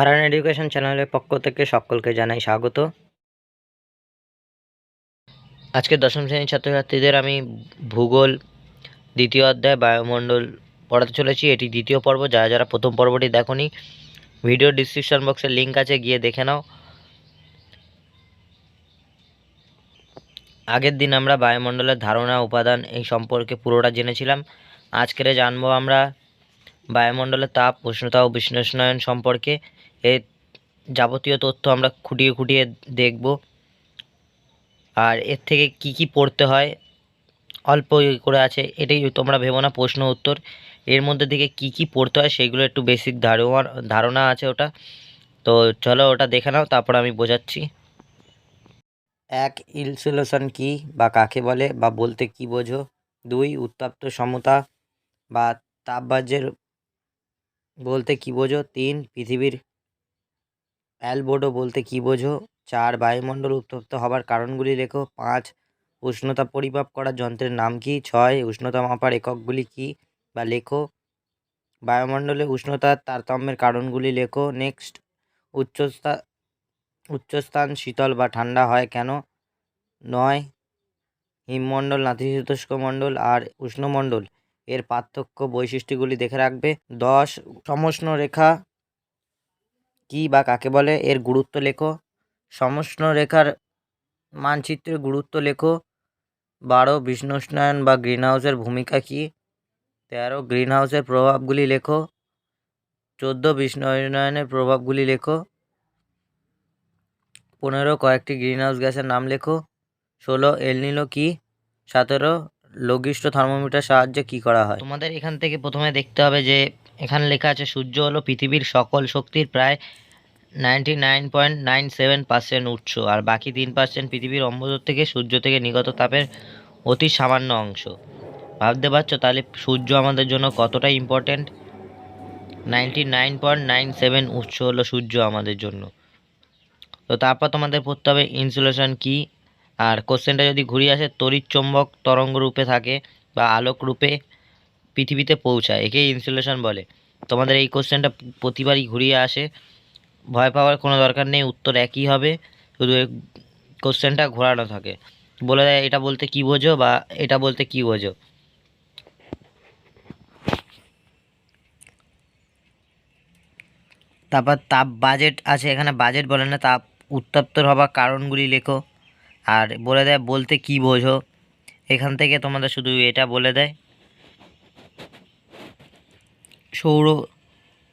হারান education চ্যানেলের পক্ষ থেকে সকলকে জানাই স্বাগত। আজকে দশম শ্রেণির ছাত্রছাত্রীদের আমি ভূগোল, দ্বিতীয় অধ্যায়, বায়ুমণ্ডল পড়াতে চলেছি। এটি দ্বিতীয় পর্ব, যারা যারা প্রথম পর্বটি দেখনি ভিডিও ডিসক্রিপশন বক্সে লিঙ্ক আছে, গিয়ে দেখে নাও। আগের দিন আমরা বায়ুমণ্ডলের ধারণা, উপাদান এই সম্পর্কে পুরোটা জেনেছিলাম। আজকের জানব আমরা বায়ুমণ্ডলের তাপ, উষ্ণতা ও বিশ্লেষণায়ন সম্পর্কে। এর যাবতীয় তথ্য আমরা খুঁটিয়ে খুঁটিয়ে দেখব। আর এর থেকে কি কি পড়তে হয়, অল্প করে আছে, এটাই তোমরা ভেবো না, প্রশ্ন উত্তর। এর মধ্যে থেকে কি কি পড়তে হয়, সেগুলো একটু বেসিক ধারণা ধারণা আছে ওটা। তো চলো ওটা দেখে নাও, তারপর আমি বোঝাচ্ছি। এক ইনসুলেশন কি বা কাকে বলে বা বলতে কি বোঝো? দুই, উত্তপ্ত সমতা বা তাপবাজ্যের বলতে কি বোঝো? তিন, পৃথিবীর অ্যালবোডো বলতে কি বোঝো? চার বায়ুমণ্ডল উত্তপ্ত হবার কারণগুলি লেখো। পাঁচ, উষ্ণতা পরিমাপ করার যন্ত্রের নাম কি? ছয়, উষ্ণতা মাপার এককগুলি কি? বা লেখো। বায়ুমণ্ডলে উষ্ণতার তারতম্যের কারণগুলি লেখো। নেক্সট, উচ্চস্থা, উচ্চস্থান শীতল বা ঠান্ডা হয় কেন? নয়, হিমমণ্ডল নাতিশীতোষ্ণ মণ্ডল আর উষ্ণমণ্ডল এর পার্থক্য বৈশিষ্ট্যগুলি দেখে রাখবে। দশ, সমষ্ণ রেখা কি বা কাকে বলে? এর গুরুত্ব লেখো। সমষ্ণ রেখার মানচিত্রের গুরুত্ব লেখো। বারো বিষ্ণুস্নায়ন বা গ্রিনহাউসের ভূমিকা কী? তেরো, গ্রিনহাউসের প্রভাবগুলি লেখো। চোদ্দ বিষ্ণুয়নের প্রভাবগুলি লেখো। পনেরো, কয়েকটি গ্রিনহাউস গ্যাসের নাম লেখো। ষোলো এলনিলো কি? সতেরো, লঘিষ্ঠ থার্মোমিটার সাহায্যে কি করা হয়? তোমাদের এখান থেকে প্রথমে দেখতে হবে যে এখানে লেখা আছে, সূর্য হলো পৃথিবীর সকল শক্তির প্রায় ninety nine point nine seven percent উৎস, আর বাকি তিন পার্সেন্ট পৃথিবীর অম্বদর থেকে সূর্য থেকে নিগত তাপের অতি সামান্য অংশ। ভাবতে পারছ তাহলে সূর্য আমাদের জন্য কতটা important ninety nine point nine seven উৎস হলো সূর্য আমাদের জন্য। তো তারপর তোমাদের পড়তে হবে ইনসুলেশন কি? আর কোশ্চেনটা যদি ঘুরিয়ে আসে, তড়িৎ চৌম্বক তরঙ্গ রূপে থাকে বা আলোক রূপে পৃথিবীতে পৌঁছায়, একেই ইনসুলেশন বলে। তোমাদের এই কোশ্চেনটা প্রতিবারই ঘুরিয়ে আসে। ভয় পাওয়ার কোনো দরকার নেই, উত্তর একই হবে। শুধু কোশ্চেনটা ঘোরানো থাকে। বলে দেয়, এটা বলতে কি বোঝো বা এটা বলতে কি বোঝো? তারপর তাপ বাজেট আছে, এখানে বাজেট বলে না, তাপ উত্তপ্ত হবার কারণগুলি লেখো। আর বলে দেয়, বলতে কি বোঝো? এখান থেকে তোমাদের শুধু এটা বলে দেয়। সৌর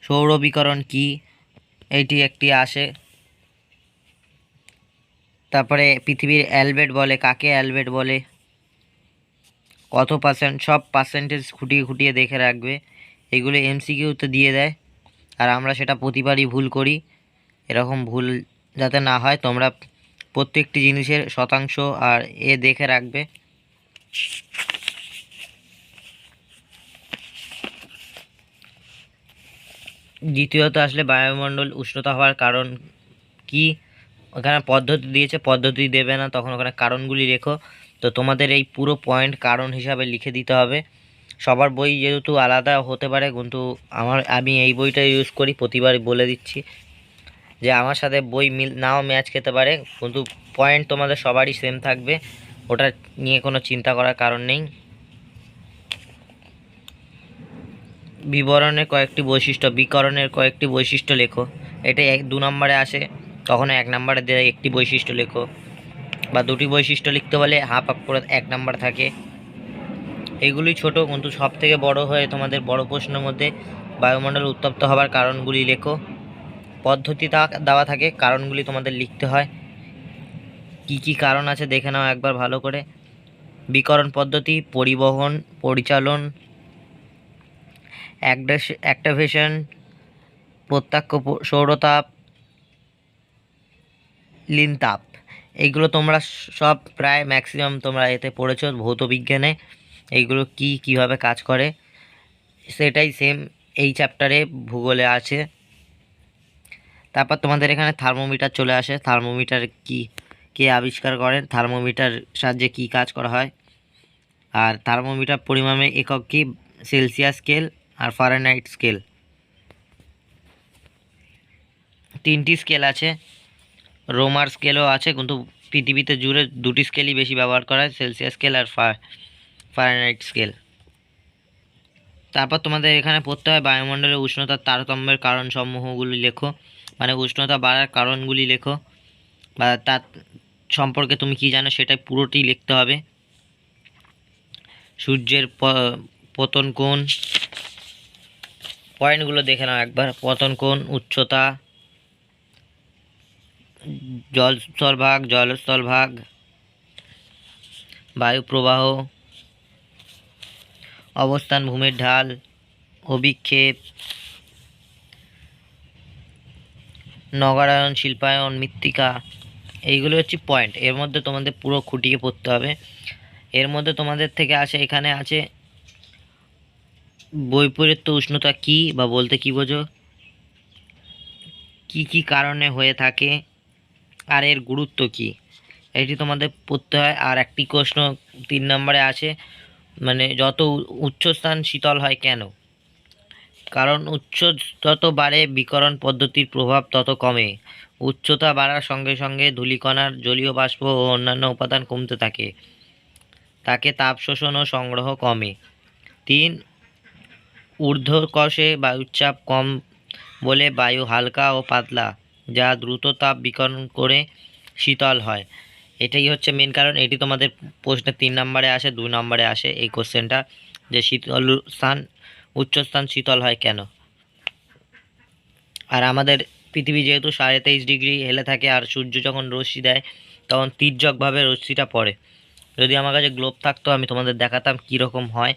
সৌর বিকরণ কি? এইটি একটি আসে। তারপরে পৃথিবীর অ্যালবেট বলে, কাকে অ্যালবেট বলে? কত পার্সেন্ট সব পার্সেন্টেজ খুঁটিয়ে খুঁটিয়ে দেখে রাখবে। এগুলো এমসিকিউতে দিয়ে দেয়। আর আমরা সেটা প্রতিবারই ভুল করি। এরকম ভুল যাতে না হয়, তোমরা প্রত্যেকটি জিনিসের শতাংশ আর এ দেখে রাখবে। দ্বিতীয়ত আসলে বায়ুমণ্ডল উষ্ণতা হওয়ার কারণ কি? ওখানে পদ্ধতি দিয়েছে, পদ্ধতি দেবে না, তখন ওখানে কারণগুলি লেখো তো তোমাদের এই পুরো পয়েন্ট কারণ হিসাবে লিখে দিতে হবে। সবার বই যেহেতু আলাদা হতে পারে, কিন্তু আমার, আমি এই বইটা ইউজ করি, প্রতিবারই বলে দিচ্ছি যে আমার সাথে বই মিল, নাও ম্যাচ খেতে পারে, কিন্তু পয়েন্ট তোমাদের সবারই সেম থাকবে। ওটা নিয়ে কোনো চিন্তা করার কারণ নেই। বিবরণের কয়েকটি বৈশিষ্ট্য, বিকরণের কয়েকটি বৈশিষ্ট্য লেখো। এটা এক, দু নম্বরে আসে তখন এক নম্বরে দেয় একটি বৈশিষ্ট্য লেখো। বা দুটি বৈশিষ্ট্য লিখতে বলে হাফ আপ করে এক নাম্বার থাকে। এগুলি ছোট, কিন্তু সব থেকে বড় হয়ে তোমাদের বড় প্রশ্নের মধ্যে বায়ুমণ্ডল উত্তপ্ত হবার কারণগুলি লেখো। পদ্ধতি দেওয়া থাকে, কারণগুলি তোমাদের লিখতে হয়। কি কি কারণ আছে দেখে নাও একবার ভালো করে। বিকরণ পদ্ধতি, পরিবহন, পরিচালন অ্যাক্টিভেশন প্রত্যক্ষ সৌরতাপ লিনতাপ এইগুলো তোমরা সব প্রায় ম্যাক্সিমাম তোমরা এতে পড়েছো ভৌত বিজ্ঞানে। এইগুলো কি কীভাবে কাজ করে? সেটাই সেম এই চ্যাপ্টারে ভূগোলে আছে। তারপর তোমাদের এখানে থার্মোমিটার চলে আসে। থার্মোমিটার কি, কে আবিষ্কার করেন? থার্মোমিটার সাহায্যে কি কাজ করা হয়? আর থার্মোমিটার পরিমাণে একক কি? সেলসিয়াস স্কেল আর ফারেনহাইট স্কেল তিনটি স্কেল আছে। রোমার স্কেলও আছে, কিন্তু পৃথিবীতে জুড়ে দুটি স্কেলই বেশি ব্যবহার করা হয় সেলসিয়াস স্কেল আর ফারেনহাইট স্কেল তারপর তোমাদের এখানে পড়তে হয়, বায়ুমণ্ডলের উষ্ণতার তারতম্যের কারণ সমূহগুলি লেখো। মানে উষ্ণতা বাড়ার কারণগুলি লেখো। বা তার সম্পর্কে তুমি কি জানো সেটা পুরোটি লিখতে হবে। সূর্যের পতন কোণ পয়েন্টগুলো দেখে নাও একবার। পতন কোণ, উচ্চতা জলস্থল ভাগ জলস্থল ভাগ, বায়ু প্রবাহ, অবস্থান ভূমির ঢাল, অভিক্ষেপ নগরায়ন শিল্পায়ন, মৃত্তিকা, এইগুলো হচ্ছে পয়েন্ট। এর মধ্যে তোমাদের পুরো খুঁটিয়ে পড়তে হবে। এর মধ্যে তোমাদের থেকে আসে, এখানে আছে বৈপরীত্য উষ্ণতা কি বা বলতে কি বোঝো? কি কি কারণে হয়ে থাকে? আর এর গুরুত্ব কি? এটি তোমাদের পড়তে হয়। আর একটি প্রশ্ন তিন নম্বরে আছে মানে যত উচ্চস্থান শীতল হয় কেন? কারণ উচ্চ যত বাড়ে, বিকরণ পদ্ধতির প্রভাব তত কমে। উচ্চতা বাড়ার সঙ্গে সঙ্গে ধূলিকণার জলীয় বাষ্প ও অন্যান্য উপাদান কমতে থাকে। তাকে তাপ শোষণ ও সংগ্রহ কমে। তিন ঊর্ধ্বকষে বায়ুচাপ কম বলে বায়ু হালকা ও পাতলা, যা দ্রুত তাপ বিকরণ করে শীতল হয়। এটাই হচ্ছে মেন কারণ। এটি তোমাদের প্রশ্নে তিন নম্বরে আসে দুই নম্বরে আসে এই কোশ্চেনটা যে শীতল স্থান উচ্চস্থান শীতল হয় কেন? আর আমাদের পৃথিবী যেহেতু সাড়ে তেইশ ডিগ্রি হেলে থাকে, আর সূর্য যখন রশ্মি দেয়, তখন তির্যকভাবে রশ্মিটা পড়ে। যদি আমার কাছে গ্লোব থাকতো, আমি তোমাদের দেখাতাম কীরকম হয়।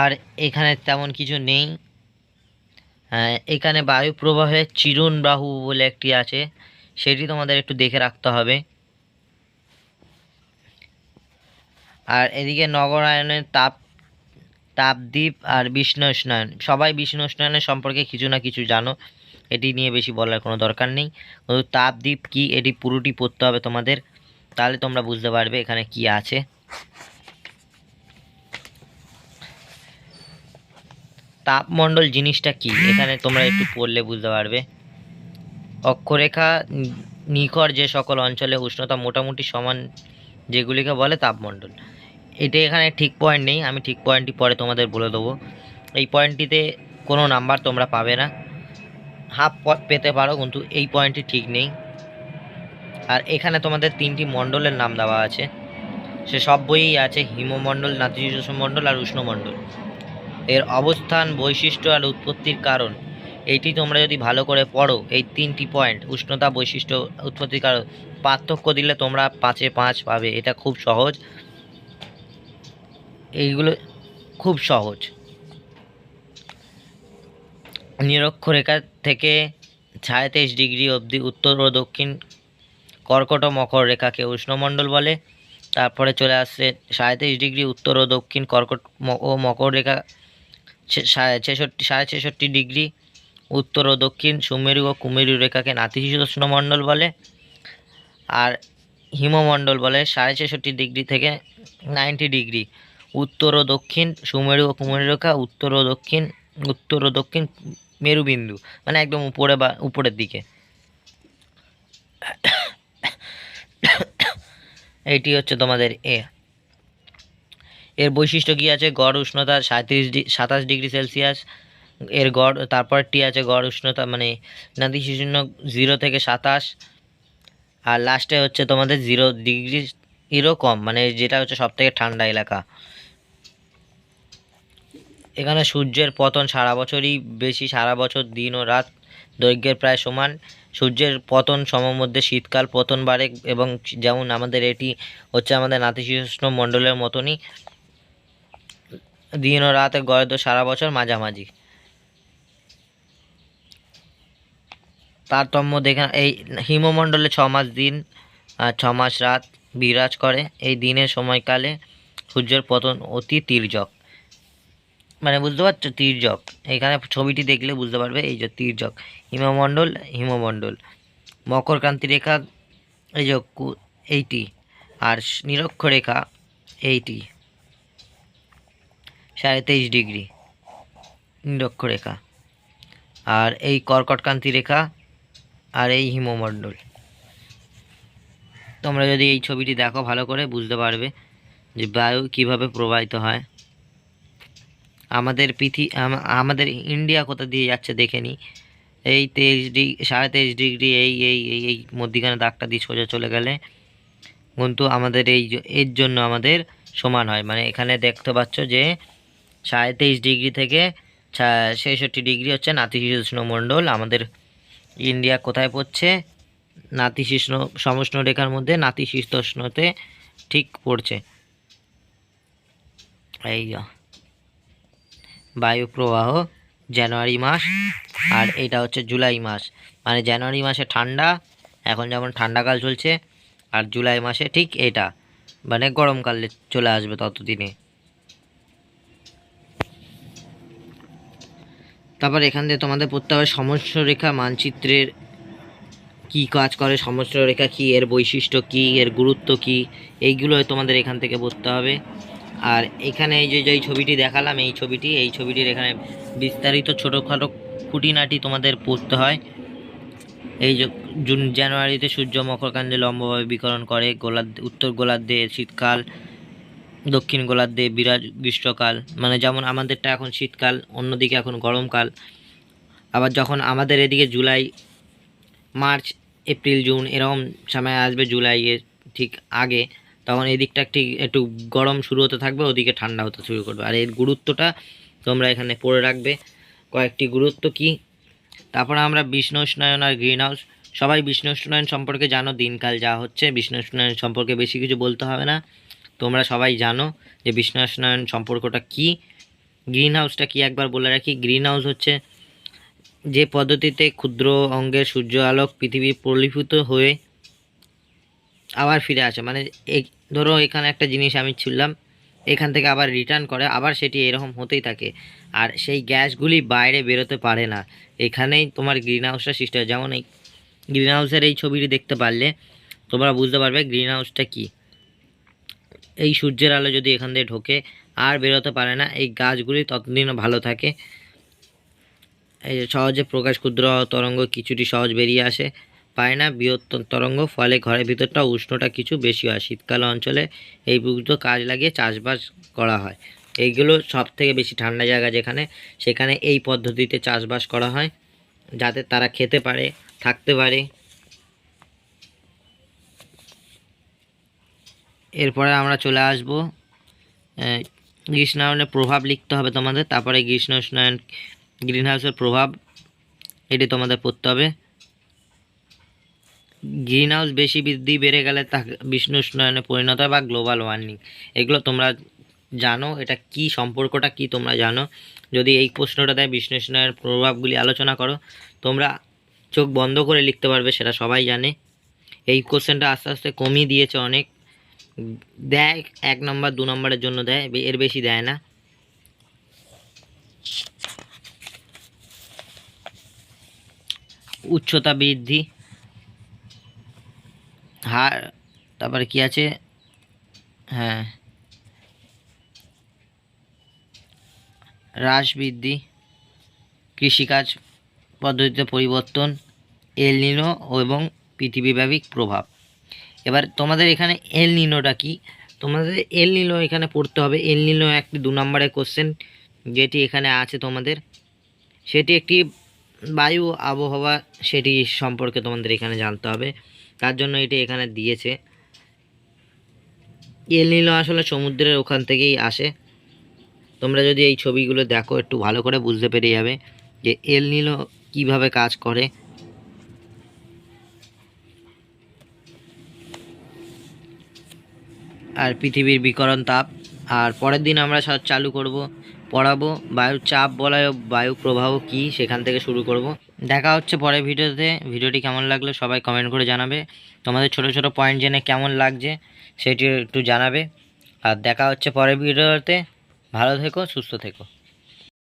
আর এখানে তেমন কিছু নেই। হ্যাঁ, এখানে বায়ু প্রবাহের চিরুন বাহু বলে একটি আছে সেটি তোমাদের একটু দেখে রাখতে হবে। আর এদিকে নগরায়নের তাপ তাপদ্বীপ আর বিষ্ণু স্নায়ন সবাই বিষ্ণু স্নায়নের সম্পর্কে কিছু না কিছু জানো এটি নিয়ে বেশি বলার কোনো দরকার নেই। কিন্তু তাপদ্বীপ কি এটি পুরোটি পড়তে হবে তোমাদের তাহলে তোমরা বুঝতে পারবে এখানে কি আছে। তাপমণ্ডল জিনিসটা কি? এখানে তোমরা একটু পড়লে বুঝতে পারবে। অক্ষরেখা নিকর যে সকল অঞ্চলে উষ্ণতা মোটামুটি সমান যেগুলিকে বলে তাপমণ্ডল। এটা এখানে ঠিক পয়েন্ট নেই, আমি ঠিক পয়েন্টটি পরে তোমাদের বলে দেবো। এই পয়েন্টটিতে কোনো নাম্বার তোমরা পাবে না। হাফ পেতে পারো, কিন্তু এই পয়েন্টটি ঠিক নেই। আর এখানে তোমাদের তিনটি মণ্ডলের নাম দেওয়া আছে। সে সব বইয়েই আছে, হিমমণ্ডল, নাতিশীতোষ্ণ মণ্ডল আর উষ্ণমণ্ডল। এর অবস্থান, বৈশিষ্ট্য আর উৎপত্তির কারণ। এইটি তোমরা যদি ভালো করে পড়ো, এই তিনটি পয়েন্ট উষ্ণতা, বৈশিষ্ট্য, উৎপত্তির কারণ, পার্থক্য দিলে তোমরা পাঁচে পাঁচ পাবে। এটা খুব সহজ। এইগুলো খুব সহজ। নিরক্ষরেখা থেকে সাড়ে তেইশ ডিগ্রি অবধি উত্তর ও দক্ষিণ কর্কট মকর রেখাকে উষ্ণমণ্ডল বলে। তারপরে চলে আসছে সাড়ে ডিগ্রি উত্তর ও দক্ষিণ কর্কট ও মকর রেখা ছেষট্টি, সাড়ে ছেষট্টি ডিগ্রি উত্তর ও দক্ষিণ সুমেরু ও কুমেরু রেখাকে নাতিশীতোষ্ণ মণ্ডল বলে আর হিমমণ্ডল বলে সাড়ে ছেষট্টি ডিগ্রি থেকে নাইনটি ডিগ্রি। উত্তর ও দক্ষিণ সুমেরু ও কুমেরু রেখা, উত্তর ও দক্ষিণ, উত্তর ও দক্ষিণ মেরুবিন্দু মানে একদম উপরে বা, উপরের দিকে। এইটি হচ্ছে তোমাদের এ। এর বৈশিষ্ট্য কী আছে? গড় উষ্ণতা সাঁত্রিশ ডি সাতাশ ডিগ্রি সেলসিয়াস। এর গড় তারপরটি আছে গড় উষ্ণতা মানে নাতিশীতোষ্ণ জিরো থেকে সাতাশ। আর লাস্টে হচ্ছে তোমাদের জিরো ডিগ্রি এরও কম মানে যেটা হচ্ছে সব থেকে ঠান্ডা এলাকা। এখানে সূর্যের পতন সারা বছরই বেশি, সারা বছর দিন ও রাত দৈর্ঘ্যের প্রায় সমান। সূর্যের পতন সমর মধ্যে শীতকাল পতন বাড়ে এবং যেমন আমাদের এটি হচ্ছে আমাদের নাতিশীতোষ্ণ মণ্ডলের মতনই। দিন ও রাতে তো সারা বছর মাঝামাঝি। তারতম্য দেখে এই হিমমণ্ডলে ছ মাস দিন আর ছ মাস রাত বিরাজ করে। এই দিনের সময়কালে সূর্যের পতন অতি তীর্যক। মানে বুঝতে পারছ? তীর্যক। এখানে ছবিটি দেখলে বুঝতে পারবে এই যে তির্যক। হিমমণ্ডল হিমমণ্ডল। মকরক্রান্তি রেখা, এই যে এইটি। আর স- নিরক্ষরেখা এইটি। সাড়ে তেইশ ডিগ্রি। নিরক্ষরেখা। আর এই কর্কটকান্তি রেখা আর এই হিমমণ্ডল। তোমরা যদি এই ছবিটি দেখো ভালো করে, বুঝতে পারবে যে বায়ু কীভাবে প্রবাহিত হয়। আমাদের পৃথি আমাদের ইন্ডিয়া কোথা দিয়ে যাচ্ছে দেখে নি। এই তেইশ ডিগ্রি সাড়ে তেইশ ডিগ্রি এই এই এই এই মধ্যিখানে দাগটা দিয়ে সোজা চলে গেলে কিন্তু আমাদের এই এর জন্য আমাদের সমান হয়। মানে এখানে দেখতে পাচ্ছ যে সাড়ে তেইশ ডিগ্রি থেকে ছেষট্টি ডিগ্রি হচ্ছে নাতিশীতোষ্ণ মণ্ডল আমাদের ইন্ডিয়া কোথায় পড়ছে? নাতিশীষ্ণ সমষ্ণ রেখার মধ্যে নাতিশীতোষ্ণতে ঠিক পড়ছে। এই। বায়ু প্রবাহ জানুয়ারি মাস, আর এটা হচ্ছে জুলাই মাস। মানে জানুয়ারি মাসে ঠান্ডা, এখন যেমন ঠান্ডাকাল চলছে, আর জুলাই মাসে ঠিক এটা। মানে গরমকালে চলে আসবে ততদিনে। তারপর এখান দিয়ে তোমাদের পড়তে হবে সমস্ত রেখা মানচিত্রের কি কাজ করে সমস্ত রেখা কি, এর বৈশিষ্ট্য কি, এর গুরুত্ব কি, এইগুলো তোমাদের এখান থেকে পড়তে হবে। আর এখানে এই যে যে ছবিটি দেখালাম, এই ছবিটি, এই ছবিটির এখানে বিস্তারিত ছোটোখাটো খুঁটিনাটি তোমাদের পড়তে হয়। এই যে, জুন, জানুয়ারিতে সূর্য মকরকান্দে লম্বভাবে বিকরণ করে, গোলার্ধ, উত্তর গোলার্ধে শীতকাল দক্ষিণ গোলার্ধে বিরাজ গ্রীষ্মকাল মানে যেমন আমাদেরটা এখন শীতকাল, অন্যদিকে এখন গরমকাল। আবার যখন আমাদের এদিকে জুলাই, মার্চ, এপ্রিল, জুন এরকম সময় আসবে জুলাইয়ের ঠিক আগে, তখন এদিকটা ঠিক একটু গরম শুরু হতে থাকবে, ওদিকে ঠান্ডা হতে শুরু করবে। আর এর গুরুত্বটা তোমরা এখানে পড়ে রাখবে। কয়েকটি গুরুত্ব কি? তারপরে আমরা বিষ্ণু উষ্ণায়ন আর গ্রিন হাউস। সবাই বিষ্ণু উষ্ণায়ন সম্পর্কে জানো, দিনকাল যা হচ্ছে, বিষ্ণু উষ্ণায়ন সম্পর্কে বেশি কিছু বলতে হবে না। তোমরা সবাই জানো যে বিষ্ণু সম্পর্কটা কি? গ্রিন হাউসটা কি? একবার বলে রাখি গ্রিন হাউস হচ্ছে যে পদ্ধতিতে ক্ষুদ্র অঙ্গের সূর্য আলোক পৃথিবী প্রলিফিত হয়ে আবার ফিরে আসে। মানে ধরো এখানে একটা জিনিস আমি ছুড়লাম, এখান থেকে আবার রিটার্ন করে, আবার সেটি এরকম হতেই থাকে। আর সেই গ্যাসগুলি বাইরে বেরোতে পারে না। এখানেই তোমার গ্রিন হাউসটা সৃষ্টি হয়। যেমন এই গ্রিন হাউসের এই ছবিটি দেখতে পারলে তোমরা বুঝতে পারবে গ্রিন হাউসটা কী। এই সূর্যের আলো যদি এখান দিয়ে ঢোকে, আর বেরোতে পারে না। এই গাছগুলি ততদিনও ভালো থাকে। এই সহজে প্রকাশ ক্ষুদ্র তরঙ্গ কিছুটি সহজ বেরিয়ে আসে, পায় না। বৃহত্তর তরঙ্গ ফলে ঘরের ভিতরটা উষ্ণটা কিছু বেশি হয়। শীতকাল অঞ্চলে এই বুঝতো কাজ লাগিয়ে চাষবাস করা হয়। এইগুলো সব থেকে বেশি ঠান্ডা জায়গা যেখানে, সেখানে এই পদ্ধতিতে চাষবাস করা হয়, যাতে তারা খেতে পারে, থাকতে পারে। এরপরে আমরা চলে আসব গ্রীষ্মায়নের প্রভাব লিখতে হবে তোমাদের, তারপরে গ্রীষ্ম উষ্ণায়ন গ্রিন হাউসের প্রভাব, এটি তোমাদের পড়তে হবে। গ্রিন হাউস বেশি বৃদ্ধি বেড়ে গেলে তা বিষ্ণু উষ্ণায়নে পরিণত হয় বা গ্লোবাল ওয়ার্মিং। এগুলো তোমরা জানো, এটা কি সম্পর্কটা কি তোমরা জানো? যদি এই প্রশ্নটা দেয় বিষ্ণু উষ্ণায়নের প্রভাবগুলি আলোচনা করো, তোমরা চোখ বন্ধ করে লিখতে পারবে, সেটা সবাই জানে। এই কোশ্চেনটা আস্তে আস্তে কমিয়ে দিয়েছে অনেক। দেয়, এক নম্বর, দু নম্বরের জন্য দেয় এর বেশি দেয় না। উচ্চতা বৃদ্ধি, হার, তারপরে কি আছে? হ্যাঁ। হ্রাস বৃদ্ধি, কৃষিকাজ পদ্ধতিতে পরিবর্তন এল নিনো এবং পৃথিবীব্যাপী প্রভাব। এবার তোমাদের এখানে এল নিনোটা কি? তোমাদের এল নিনো এখানে পড়তে হবে। এল নিনো একটি দু নম্বরের কোশ্চেন যেটি এখানে আছে তোমাদের। সেটি একটি বায়ু আবহাওয়া সেটি সম্পর্কে তোমাদের এখানে জানতে হবে। তার জন্য এটি এখানে দিয়েছে। এল নিনো আসলে সমুদ্রের ওখান থেকেই আসে। তোমরা যদি এই ছবিগুলো দেখো, একটু ভালো করে বুঝতে পেরে যাবে যে এল নিনো কীভাবে কাজ করে। আর পৃথিবীর বিকরণ তাপ। আর পরের দিন আমরা চালু করব, পড়াবো। বায়ু চাপ বলায় বায়ু প্রবাহ কি সেখান থেকে শুরু করব। দেখা হচ্ছে পরের ভিডিওতে। ভিডিওটি কেমন লাগল সবাই কমেন্ট করে জানাবে। তোমাদের ছোট ছোট পয়েন্ট জেনে কেমন লাগছে সেটি একটু জানাবে। আর দেখা হচ্ছে পরের ভিডিওতে। ভালো থেকো, সুস্থ থেকো।